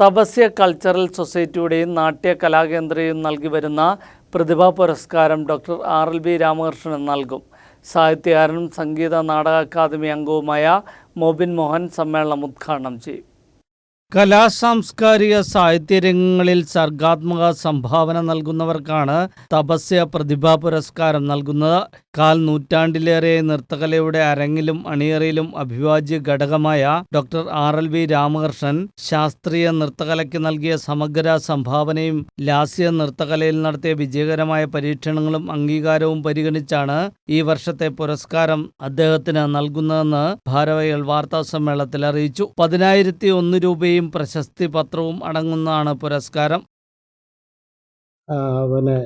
Tapasya cultural സൊസൈറ്റിയുടെയും നാട്യ കലാകേന്ദ്രയും നൽകി വരുന്ന പ്രതിഭാ പുരസ്കാരം doctor R L B Ramakrishnan നൽകും. സാഹിത്യകാരനും സംഗീത നാടക അക്കാദമി അംഗവുമായ മോബിൻ മോഹൻ സമ്മേളനം ഉദ്ഘാടനം ചെയ്യും. കലാസാംസ്കാരിക സാഹിത്യരംഗങ്ങളിൽ സർഗാത്മക സംഭാവന നൽകുന്നവർക്കാണ് തപസ്യ പ്രതിഭാ പുരസ്കാരം നൽകുന്നത്. കാൽ നൂറ്റാണ്ടിലേറെ നൃത്തകലയുടെ അരങ്ങിലും അണിയറയിലും അഭിവാജ്യ ഘടകമായ doctor R L V Ramakrishnan ശാസ്ത്രീയ നൃത്തകലയ്ക്ക് നൽകിയ സമഗ്ര സംഭാവനയും ലാസ്യ നൃത്തകലയിൽ നടത്തിയ വിജയകരമായ പരീക്ഷണങ്ങളും അംഗീകാരവും പരിഗണിച്ചാണ് ഈ വർഷത്തെ പുരസ്കാരം അദ്ദേഹത്തിന് നൽകുന്നതെന്ന് ഭാരവൈകൾ വാർത്താ സമ്മേളനത്തിൽ അറിയിച്ചു. പതിനായിരത്തി ഒന്ന് രൂപയും പ്രശസ്തി പത്രവും അടങ്ങുന്നതാണ് പുരസ്കാരം. പിന്നെ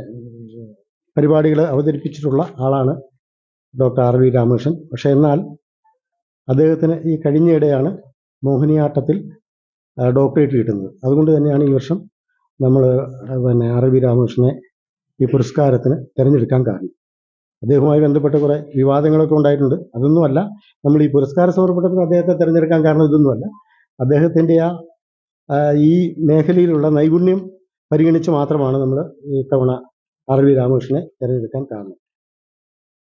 പരിപാടികൾ അവതരിപ്പിച്ചിട്ടുള്ള ആളാണ് ഡോക്ടർ ആർ വി രാമകൃഷ്ണൻ. പക്ഷേ എന്നാൽ അദ്ദേഹത്തിന് ഈ കഴിഞ്ഞയിടെയാണ് മോഹിനിയാട്ടത്തിൽ ഡോക്ടറേറ്റ് കിട്ടുന്നത്. അതുകൊണ്ട് തന്നെയാണ് ഈ വർഷം നമ്മൾ പിന്നെ ആർ വി രാമകൃഷ്ണനെ ഈ പുരസ്കാരത്തിന് തിരഞ്ഞെടുക്കാൻ കാരണം. അദ്ദേഹവുമായി ബന്ധപ്പെട്ട കുറേ വിവാദങ്ങളൊക്കെ ഉണ്ടായിട്ടുണ്ട്. അതൊന്നുമല്ല നമ്മൾ ഈ പുരസ്കാരം സമർപ്പണത്തിന് അദ്ദേഹത്തെ തിരഞ്ഞെടുക്കാൻ കാരണം ഇതൊന്നുമല്ല. അദ്ദേഹത്തിന്റെ ആ ഈ മേഖലയിലുള്ള നൈപുണ്യം പരിഗണിച്ച് മാത്രമാണ് നമ്മൾ ഇത്തവണ ആർ വി രാമകൃഷ്ണനെ തിരഞ്ഞെടുക്കാൻ കാരണം.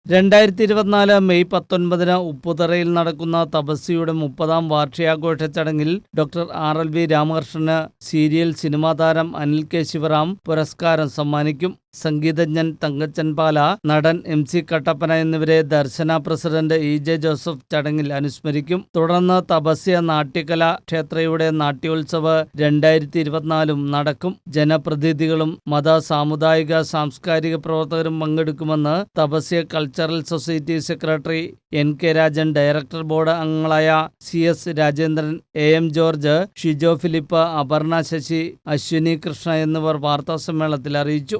രണ്ടായിരത്തി ഇരുപത്തിനാല് മെയ് പത്തൊൻപതിന് ഉപ്പുതറയിൽ നടക്കുന്ന തപസ്യയുടെ മുപ്പതാം വാർഷികാഘോഷ ചടങ്ങിൽ ഡോക്ടർ ആർ എൽ വി രാമകൃഷ്ണന് സീരിയൽ സിനിമാ താരം അനിൽ കെ ശിവറാം പുരസ്കാരം സമ്മാനിക്കും. സംഗീതജ്ഞൻ തങ്കച്ചൻ പാല നടൻ എം സി കട്ടപ്പന എന്നിവരെ Darshana president E J Joseph ചടങ്ങിൽ അനുസ്മരിക്കും. തുടർന്ന് തപസ്യ നാട്യകല ക്ഷേത്രയുടെ നാട്യോത്സവ് രണ്ടായിരത്തി ഇരുപത്തിനാലും നടക്കും. ജനപ്രതിനിധികളും മത സാമുദായിക സാംസ്കാരിക പ്രവർത്തകരും പങ്കെടുക്കുമെന്ന് Tapasya cultural society secretary N K Rajan director board അംഗങ്ങളായ C S Rajendran A M George Shijo Philip Aparna Sasi Ashwini Krishna എന്നിവർ വാർത്താസമ്മേളനത്തിൽ അറിയിച്ചു.